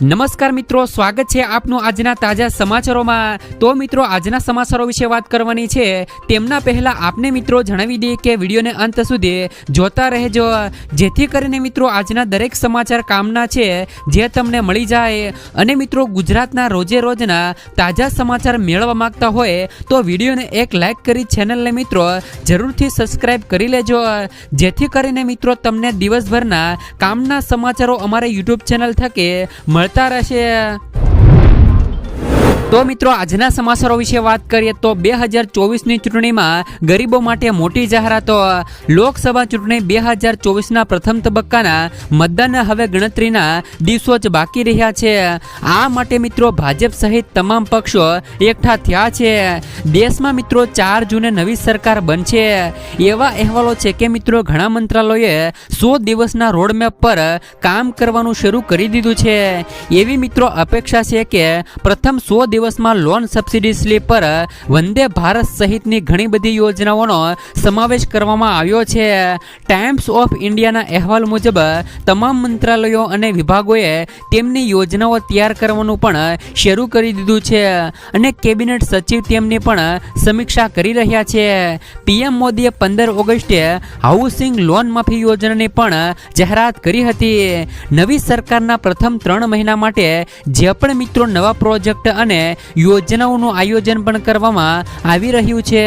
નમસ્કાર મિત્રો, સ્વાગત છે આપનું આજના તાજા સમાચારોમાં. તો મિત્રો, આજના સમાચારો વિશે વાત કરવાની છે. તેમના પહેલા આપને મિત્રો જણાવી દઈએ કે વિડીયોને અંત સુધી જોતા રહેજો. જેથી કરીને મિત્રો, આજના દરેક સમાચાર કામના છે, જે તમને મળી જાય. અને મિત્રો, ગુજરાતના રોજે રોજના તાજા સમાચાર મેળવવા માંગતા હોય, તો વિડીયોને એક લાઈક કરી ચેનલને મિત્રો જરૂરથી સબસ્ક્રાઈબ કરી લેજો. જેથી કરીને મિત્રો, તમને દિવસભરના કામના સમાચારો અમારા યુટ્યુબ ચેનલ થકે મળતા રહેશે તો મિત્રો, આજના સમાચારો વિશે વાત કરીએ તો બે હજાર ચોવીસની ચૂંટણીમાં ગરીબો માટે મોટી જાહેરાતો. લોકસભા ચૂંટણી બે હજાર ચોવીસના પ્રથમ તબક્કાના મતદાન હવે ગણતરીના દિવસો જ બાકી રહ્યા છે. આ માટે મિત્રો, ભાજપ સહિત તમામ પક્ષો એકઠા થયા છે. દેશમાં મિત્રો, ચાર જૂને નવી સરકાર બનશે. એવા અહેવાલો છે કે મિત્રો, ઘણા મંત્રાલયોએ સો દિવસના રોડમેપ પર કામ કરવાનું શરૂ કરી દીધું છે. એવી મિત્રો અપેક્ષા છે કે પ્રથમ સો દિવસમાં લોન સબસિડી સ્લીપ પર વંદે ભારત સહિતની ઘણી બધી યોજનાઓનો સમાવેશ કરવામાં આવ્યો છે. ટાઈમ્સ ઓફ ઇન્ડિયાના અહેવાલ મુજબ, તમામ મંત્રાલયો અને વિભાગોએ તેમની યોજનાઓ તૈયાર કરવાનું પણ શરૂ કરી દીધું છે અને કેબિનેટ સચિવ તેમની પણ સમીક્ષા કરી રહ્યા છે. પીએમ મોદીએ પંદર ઓગસ્ટે હાઉસિંગ લોન માફી યોજનાની પણ જાહેરાત કરી હતી. નવી સરકારના પ્રથમ ત્રણ મહિના માટે જે પણ મિત્રો નવા પ્રોજેક્ટ અને યોજનાઓનું આયોજન પણ કરવામાં આવી રહ્યું છે.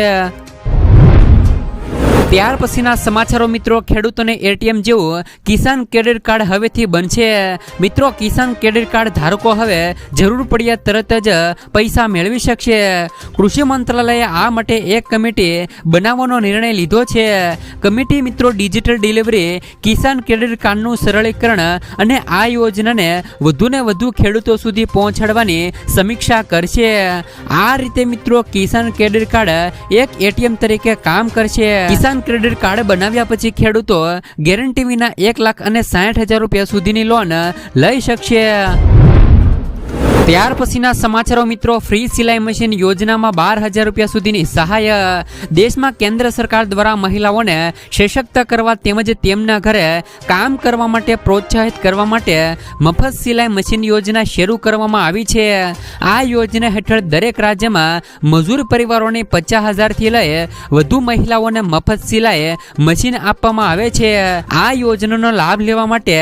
ત્યાર પછીના સમાચારો મિત્રો, ખેડૂતોને એટીએમ જેવું કિસાન ક્રેડિટ કાર્ડ હવેથી બનશે. મિત્રો, કિસાન ક્રેડિટ કાર્ડ ધારકો હવે જરૂર પડ્યા તરત જ પૈસા મેળવી શકશે. કૃષિ મંત્રાલયે આ માટે એક કમિટી બનાવવાનો નિર્ણય લીધો છે. કમિટી મિત્રો, ડિજિટલ ડિલિવરી, કિસાન ક્રેડિટ કાર્ડનું સરળીકરણ અને આ યોજનાને વધુને વધુ ખેડૂતો સુધી પહોંચાડવાની સમીક્ષા કરશે. આ રીતે મિત્રો, કિસાન ક્રેડિટ કાર્ડ એક એટીએમ તરીકે કામ કરશે. કિસાન ક્રેડિટ કાર્ડ બનાવ્યા પછી ખેડૂતો ગેરંટી વિના એક લાખ અને સાઠ હજાર રૂપિયા સુધીની લોન લઈ શકશે. ત્યાર પછીના સમાચારો મિત્રો, ફ્રી સિલાઈ મશીન યોજનામાં બાર હજાર રૂપિયા સુધીની સહાય દેશમાં કેન્દ્ર સરકાર દ્વારા મહિલાઓને સશક્ત કરવા તેમજ તેમના ઘરે કામ કરવા માટે પ્રોત્સાહિત કરવા માટે મફત સિલાઈ મશીન યોજના શરૂ કરવામાં આવી છે. આ યોજના હેઠળ દરેક રાજ્યમાં મજૂર પરિવારોને પચાસ હજારથી લઈ વધુ મહિલાઓને મફત સિલાઈ મશીન આપવામાં આવે છે. આ યોજનાનો લાભ લેવા માટે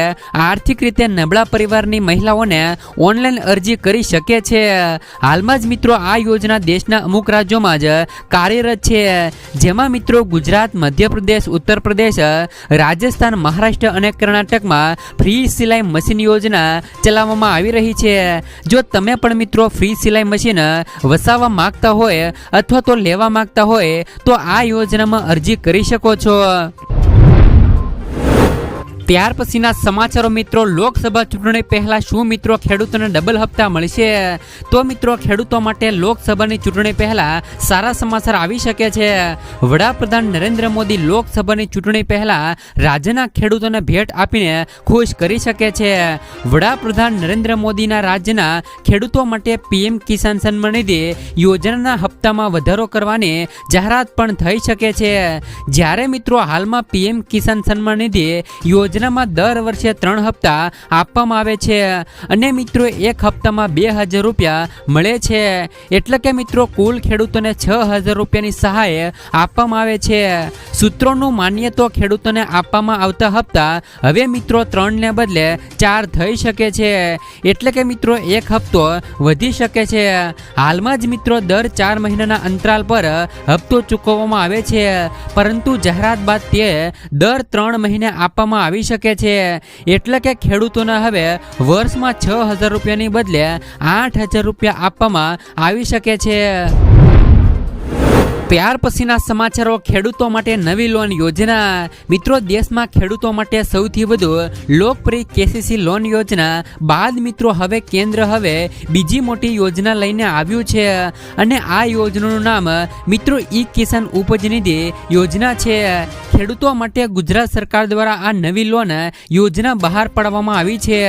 આર્થિક રીતે નબળા પરિવારની મહિલાઓને ઓનલાઈન અરજી કરી શકે છે. હાલમાં જ મિત્રો આ યોજના દેશના અમુક રાજ્યોમાં જ કાર્યરત છે. જેમાં મિત્રો ગુજરાત, મધ્યપ્રદેશ ઉત્તર પ્રદેશ રાજસ્થાન, મહારાષ્ટ્ર અને કર્ણાટકમાં ફ્રી સિલાઈ મશીન યોજના ચલાવવામાં આવી રહી છે. જો તમે પણ મિત્રો ફ્રી સિલાઈ મશીન વસાવવા માંગતા હોય અથવા તો લેવા માંગતા હોય તો આ યોજનામાં અરજી કરી શકો છો. ત્યાર પછીના સમાચારો મિત્રો, લોકસભા ચૂંટણી પહેલા શું મિત્રો ખેડૂતોને ડબલ હપ્તા મળશે તો મિત્રો, ખેડૂતો માટે લોકસભાની ચૂંટણી પહેલા સારા સમાચાર આવી શકે છે. વડાપ્રધાન નરેન્દ્ર મોદી લોકસભાની ચૂંટણી પહેલા રાજ્યના ખેડૂતોને ભેટ આપીને ખુશ કરી શકે છે. વડાપ્રધાન નરેન્દ્ર મોદીના રાજ્યના ખેડૂતો માટે પીએમ કિસાન સન્માન નિધિ યોજનાના હપ્તામાં વધારો કરવાની જાહેરાત પણ થઈ શકે છે. જ્યારે મિત્રો, હાલમાં પીએમ કિસાન સન્માન નિધિ યોજના યોજનામાં દર વર્ષે ત્રણ હપ્તા આપવામાં આવે છે. અને મિત્રો, એક હપ્તામાં બે હજાર રૂપિયા મળે છે. એટલે કે મિત્રો, કુલ ખેડૂતોને છ હજાર રૂપિયાની સહાય આપવામાં આવે છે. સૂત્રોનું માનીએ તો ખેડૂતોને આપવામાં આવતા હપ્તા હવે મિત્રો ત્રણને બદલે ચાર થઈ શકે છે. એટલે કે મિત્રો, એક હપ્તો વધી શકે છે. હાલમાં જ મિત્રો, દર ચાર મહિનાના અંતરાલ પર હપ્તો ચૂકવવામાં આવે છે. પરંતુ જાહેરાત બાદ તે દર ત્રણ મહિને આપવામાં આવી શકે છે. એટલે કે ખેડૂતોને હવે વર્ષમાં છ હજાર રૂપિયાની બદલે આઠ હજાર રૂપિયા આપવામાં આવી શકે છે. ત્યાર પછીના સમાચારો ખેડૂતો માટે નવી લોન યોજના. મિત્રો, દેશમાં ખેડૂતો માટે સૌથી વધુ લોકપ્રિય કેસીસી લોન યોજના. બાદ મિત્રો, હવે કેન્દ્ર હવે બીજી મોટી યોજના લઈને આવ્યું છે અને આ યોજનાનું નામ મિત્રો, ઈ કિસાન ઉપજ નિધિ યોજના છે. ખેડૂતો માટે ગુજરાત સરકાર દ્વારા આ નવી લોન યોજના બહાર પાડવામાં આવી છે.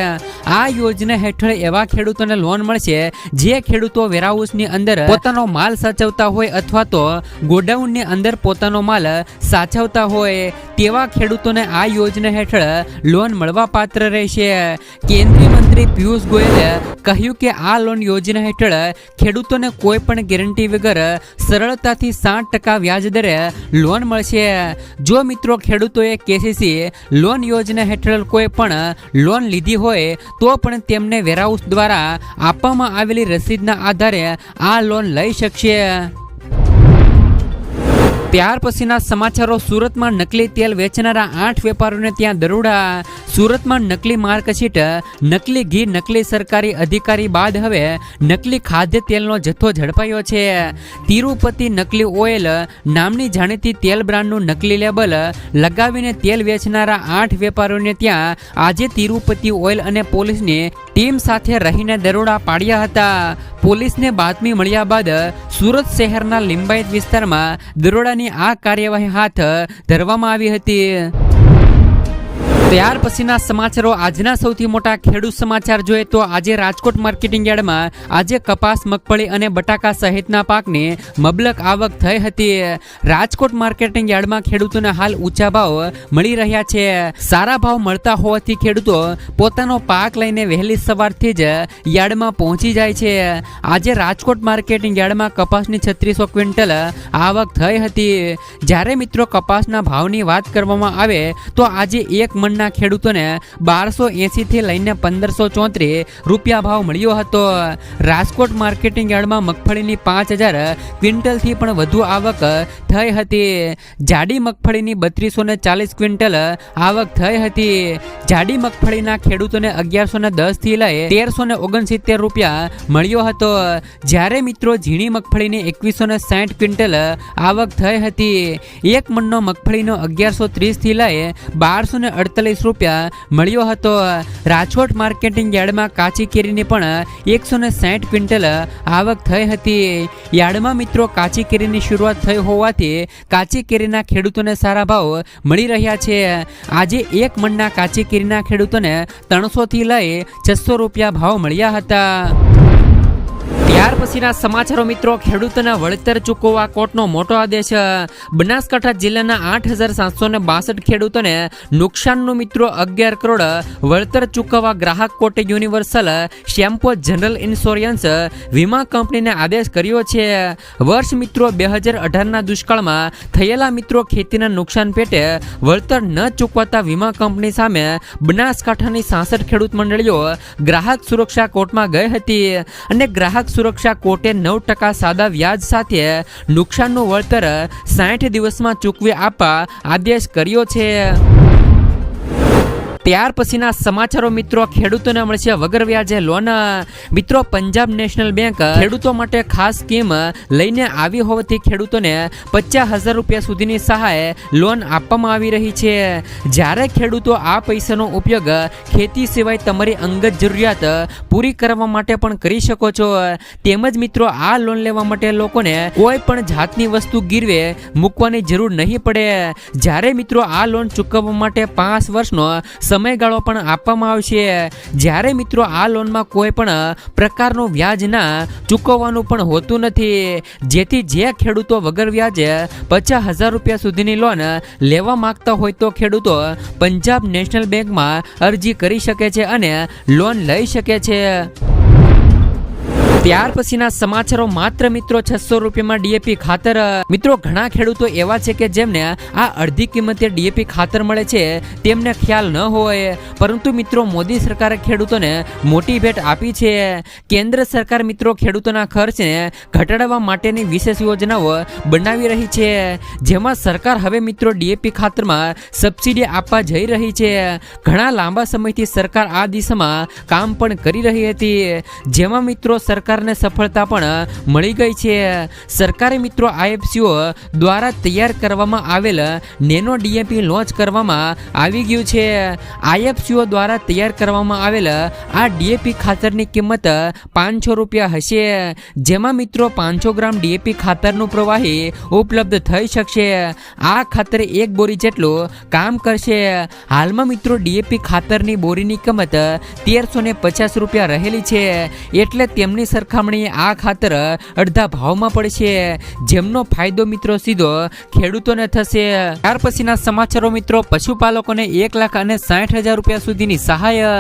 આ યોજના હેઠળ એવા ખેડૂતોને લોન મળશે જે ખેડૂતો વેરહાઉસની અંદર પોતાનો માલ સાચવતા હોય અથવા તો ગોડાઉનની અંદર પોતાનો માલ સાચવતા હોય તેવા ખેડૂતોને આ યોજના હેઠળ લોન મળવા પાત્ર રહેશે. કેન્દ્રીય મંત્રી પિયુષ ગોયલે કહ્યું કે આ લોન યોજના હેઠળ ખેડૂતોને કોઈ પણ ગેરંટી વગર સરળતાથી સાઠ ટકા વ્યાજ દરે લોન મળશે. જો મિત્રો ખેડૂતોએ કેસીસી લોન યોજના હેઠળ કોઈ પણ લોન લીધી હોય, તો પણ તેમને વેરહાઉસ દ્વારા આપવામાં આવેલી રસીદના આધારે આ લોન લઈ શકશે. ત્યાર પછીના સમાચારો સુરતમાં નકલી તેલ વેચનારા આઠ વેપારીઓને ત્યાં દરોડા. સુરતમાં નકલી માર્કશીટ, નકલી ઘી, નકલી સરકારી અધિકારી બાદ હવે નકલી ખાદ્ય તેલનો જથ્થો ઝડપાયો છે. તિરુપતિ નકલી ઓઇલ નામની જાણીતી તેલ બ્રાન્ડનું નકલી લેબલ લગાવીને તેલ વેચનારા આઠ વેપારીઓને ત્યાં આજે તિરુપતિ ઓઇલ અને પોલીસની ટીમ સાથે રહીને દરોડા પાડ્યા હતા. પોલીસને બાતમી મળ્યા બાદ સુરત શહેરના લિંબાયત વિસ્તારમાં દરોડાની આ કાર્યવાહી હાથ ધરવામાં આવી હતી. ત્યાર પછીના સમાચારો. આજના સૌથી મોટા ખેડૂત સમાચાર જોઈએ તો આજે રાજકોટ માર્કેટિંગ યાર્ડમાં આજે કપાસ, મગફળી અને બટાકા સહિતના પાકની મબલક આવક થઈ હતી. રાજકોટ માર્કેટિંગ યાર્ડમાં ખેડૂતોને હાલ ઊંચા ભાવ મળી રહ્યા છે. સારા ભાવ મળતા હોવાથી ખેડૂતો પોતાનો પાક લઈને વહેલી સવારથી જ યાર્ડમાં પહોંચી જાય છે. આજે રાજકોટ માર્કેટિંગ યાર્ડમાં કપાસની છત્રીસો ક્વિન્ટલ આવક થઈ હતી. જ્યારે મિત્રો કપાસના ભાવની વાત કરવામાં આવે તો આજે એક મણના ખેડૂતોને બારસો એંસીથી લઈને પંદરસો ચોત્રીસ રૂપિયા ભાવ મળ્યો હતો. રાજકોટ માર્કેટિંગ યાર્ડમાં મગફળીની પાંચ હજાર ક્વિન્ટલથી પણ વધુ આવક થઈ હતી. જાડી મગફળીની બત્રીસો ને ચાલીસ ક્વિન્ટલ આવક થઈ હતી. જાડી મગફળીના ખેડૂતોને અગિયારસો ને દસથી લઈ તેરસો ને ઓગણસિત્તેર રૂપિયા મળ્યો હતો. જ્યારે મિત્રો ઝીણી મગફળીની એકવીસો ને સાઠ ક્વિન્ટલ આવક થઈ હતી. એક મણનો મગફળીનો અગિયારસો ત્રીસથી લઈ બારસો ને અડતાલીસ રૂપિયા. મળ્યો હતો રાજકોટ માર્કેટિંગ યાર્ડમાં કાચી કેરીની પણ એકસો ને સાઠ ક્વિન્ટલ આવક થઈ હતી. યાર્ડમાં મિત્રો કાચી કેરીની શરૂઆત થઈ હોવાથી, કાચી કેરીના ખેડૂતોને સારા ભાવ મળી રહ્યા છે. આજે એક મણના કાચી કેરીના ખેડૂતોને ત્રણસોથી લઈ છસો રૂપિયા ભાવ મળ્યા હતા. ત્યાર પછીના સમાચારો મિત્રો, ખેડૂતોના વળતર ચૂકવવા કોર્ટનો મોટો આદેશ. બનાસકાંઠા જિલ્લાના આઠ હજાર સાતસો ને બાસઠ ખેડૂતોને નુકસાનનું મિત્રો અગિયાર કરોડ વળતર ચૂકવવા ગ્રાહક કોર્ટે યુનિવર્સલ શેમ્પો જનરલ ઇન્સ્યોરન્સ વીમા કંપનીને આદેશ કર્યો છે. વર્ષ મિત્રો, બે હજાર અઢારના દુષ્કાળમાં થયેલા મિત્રો ખેતીના નુકસાન પેટે વળતર ન ચૂકવાતા વીમા કંપની સામે બનાસકાંઠાની સાસઠ ખેડૂત મંડળીઓ ગ્રાહક સુરક્ષા કોર્ટમાં ગઈ હતી અને ગ્રાહક સુરક્ષા કોર્ટે નવ ટકા સાદા વ્યાજ સાથે નુકસાનનું વળતર સાઠ દિવસમાં ચૂકવી આપવા આદેશ કર્યો છે. ત્યાર પછીના સમાચારો મિત્રો, ખેડૂતોને મળશે વગર વ્યાજે લોન, મિત્રો, પંજાબ નેશનલ બેંક ખેડૂતો માટે ખાસ સ્કીમ લઈને આવી હોવાથી ખેડૂતોને પચાસ હજાર રૂપિયા સુધીની સહાય લોન આપવામાં આવી રહી છે. જ્યારે ખેડૂતો આ પૈસાનો ઉપયોગ ખેતી સિવાય તમારી અંગત જરૂરિયાત પૂરી કરવા માટે પણ કરી શકો છો. તેમજ મિત્રો, આ લોન લેવા માટે લોકોને કોઈ પણ જાતની વસ્તુ ગીરવે મૂકવાની જરૂર નહીં પડે. જ્યારે મિત્રો આ લોન ચૂકવવા માટે પાંચ વર્ષનો સમયગાળો પણ આપવામાં આવશે. જ્યારે મિત્રો આ લોનમાં કોઈ પણ પ્રકારનું વ્યાજ ના ચૂકવવાનું પણ હોતું નથી. જેથી જે ખેડૂતો વગર વ્યાજે પચાસ હજાર રૂપિયા સુધીની લોન લેવા માંગતા હોય તો ખેડૂતો પંજાબ નેશનલ બેંકમાં અરજી કરી શકે છે અને લોન લઈ શકે છે. ત્યાર પછીના સમાચારો માત્ર મિત્રો છસો રૂપિયામાં ડીએપી ખાતર મિત્રો ઘણા ખેડૂતો એવા છે કે જેમને આ અડધી કિંમતે ડીએપી ખાતર મળે છે તેમને ખ્યાલ ન હોય. પરંતુ મિત્રો મોદી સરકારે ખેડૂતોને મોટી ભેટ આપી છે. કેન્દ્ર સરકાર મિત્રો ખેડૂતોના ખર્ચને ઘટાડવા માટેની વિશેષ યોજનાઓ બનાવી રહી છે. જેમાં સરકાર હવે મિત્રો ડીએપી ખાતરમાં સબસિડી આપવા જઈ રહી છે. ઘણા લાંબા સમયથી સરકાર આ દિશામાં કામ પણ કરી રહી હતી. જેમાં મિત્રો સરકારને સફળતા પણ મળી ગઈ છે. સરકારે મિત્રો આઈએફસીઓ દ્વારા તૈયાર કરવામાં આવેલ નેનો ડીએપી લોન્ચ કરવામાં આવી ગયું છે. આઈએફસીઓ દ્વારા તૈયાર કરવામાં આવેલ આ ડીએપી ખાતરની કિંમત પાંચસો રૂપિયા હશે. જેમાં મિત્રો પાંચસો ગ્રામ ડીએપી ખાતરનું પ્રવાહી ઉપલબ્ધ થઈ શકશે. આ ખાતર એક બોરી જેટલું કામ કરશે. હાલમાં મિત્રો ડીએપી ખાતરની બોરીની કિંમત તેરસો ને પચાસ રૂપિયા રહેલી છે. એટલે તેમની સરખામણીએ આ ખાતર અડધા ભાવમાં પડશે જેમનો ફાયદો મિત્રો સીધો ખેડૂતોને થશે. ત્યાર પછીના સમાચારો મિત્રો, પશુપાલકોને એક લાખ અને સાઠ હજાર રૂપિયા સુધીની સહાય.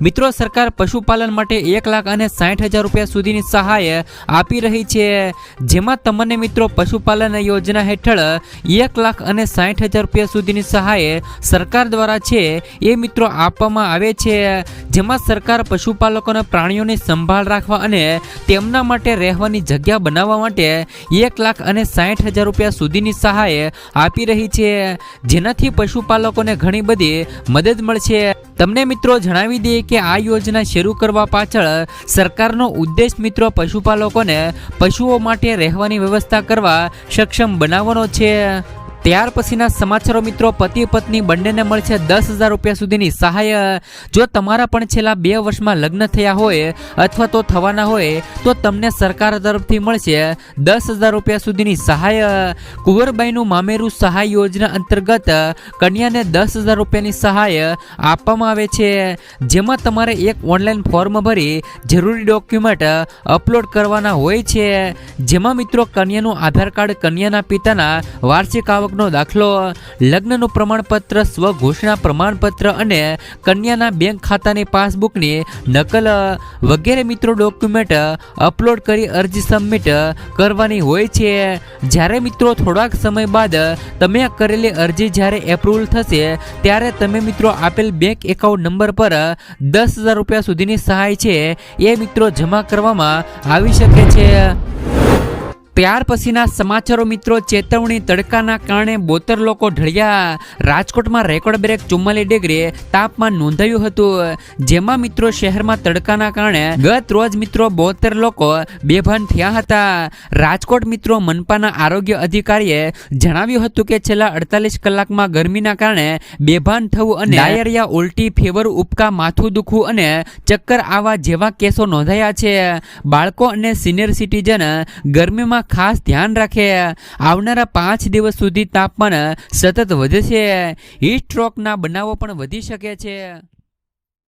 મિત્રો, સરકાર પશુપાલન માટે એક લાખ અને સાઠ હજાર રૂપિયા સુધીની સહાય આપી રહી છે. જેમાં તમને મિત્રો, પશુપાલન યોજના હેઠળ એક લાખ અને સાઠ હજાર રૂપિયા સુધીની સહાય સરકાર દ્વારા છે એ મિત્રો આપવામાં આવે છે. જેમાં સરકાર પશુપાલકોના પ્રાણીઓની સંભાળ રાખવા અને તેમના માટે રહેવાની જગ્યા બનાવવા માટે એક લાખ અને સાઠ હજાર રૂપિયા સુધીની સહાય આપી રહી છે. જેનાથી પશુપાલકોને ઘણી બધી મદદ મળશે. તમને મિત્રો જણાવી દઈએ કે આ યોજના શરૂ કરવા પાછળ સરકારનો ઉદ્દેશ મિત્રો પશુપાલકોને પશુઓ માટે રહેવાની વ્યવસ્થા કરવા સક્ષમ બનાવવાનો છે. ત્યાર પછીના સમાચારો મિત્રો, પતિ પત્ની બંનેને મળશે દસ હજાર રૂપિયા સુધીની સહાય. જો તમારા પણ છેલ્લા બે વર્ષમાં લગ્ન થયા હોય અથવા તો થવાના હોય, તો તમને સરકાર તરફથી મળશે દસ હજાર રૂપિયા સુધીની સહાય. કુંવરબાઈનું મામેરું સહાય યોજના અંતર્ગત કન્યાને દસ હજાર રૂપિયાની સહાય આપવામાં આવે છે. જેમાં તમારે એક ઓનલાઈન ફોર્મ ભરી જરૂરી ડોક્યુમેન્ટ અપલોડ કરવાના હોય છે. જેમાં મિત્રો, કન્યાનું આધાર કાર્ડ કન્યાના પિતાના વાર્ષિક આવકનો દાખલો, લગ્નનું પ્રમાણપત્ર, સ્વઘોષણા પ્રમાણપત્ર અને કન્યાના બેંક ખાતાની પાસબુકની નકલ વગેરે મિત્રો ડોક્યુમેન્ટ અપલોડ કરી અરજી સબમિટ કરવાની હોય છે. જ્યારે મિત્રો થોડાક સમય બાદ તમે કરેલી અરજી જ્યારે એપ્રુવલ થશે, ત્યારે તમે મિત્રો આપેલ બેંક એકાઉન્ટ નંબર પર દસ હજાર રૂપિયા સુધીની સહાય છે એ મિત્રો જમા કરવામાં આવી શકે છે. ત્યાર પછીના સમાચારો મિત્રો, ચેતવણી તડકાના કારણે બોતર લોકો ઢળ્યા. રાજકોટમાં રેકોર્ડ બ્રેક ચુમ્માલીસ ડિગ્રી તાપમાન નોંધાયું હતું. જેમાં મિત્રો, શહેરમાં તડકાના કારણે ગત રોજ મિત્રો બોતેર લોકો બેભાન થયા હતા. રાજકોટ મિત્રો, મનપાના આરોગ્ય અધિકારીએ જણાવ્યું હતું કે છેલ્લા અડતાલીસ કલાકમાં ગરમીના કારણે બેભાન થવું અને ડાયરિયા, ઉલટી, ફેવર ઉપકા માથું દુખવું અને ચક્કર આવા જેવા કેસો નોંધાયા છે. બાળકો અને સિનિયર સિટીઝન ગરમીમાં ખાસ ધ્યાન રાખે. આવનારા પાંચ દિવસ સુધી તાપમાન સતત વધશે હીટ સ્ટ્રોકના બનાવો પણ વધી શકે છે.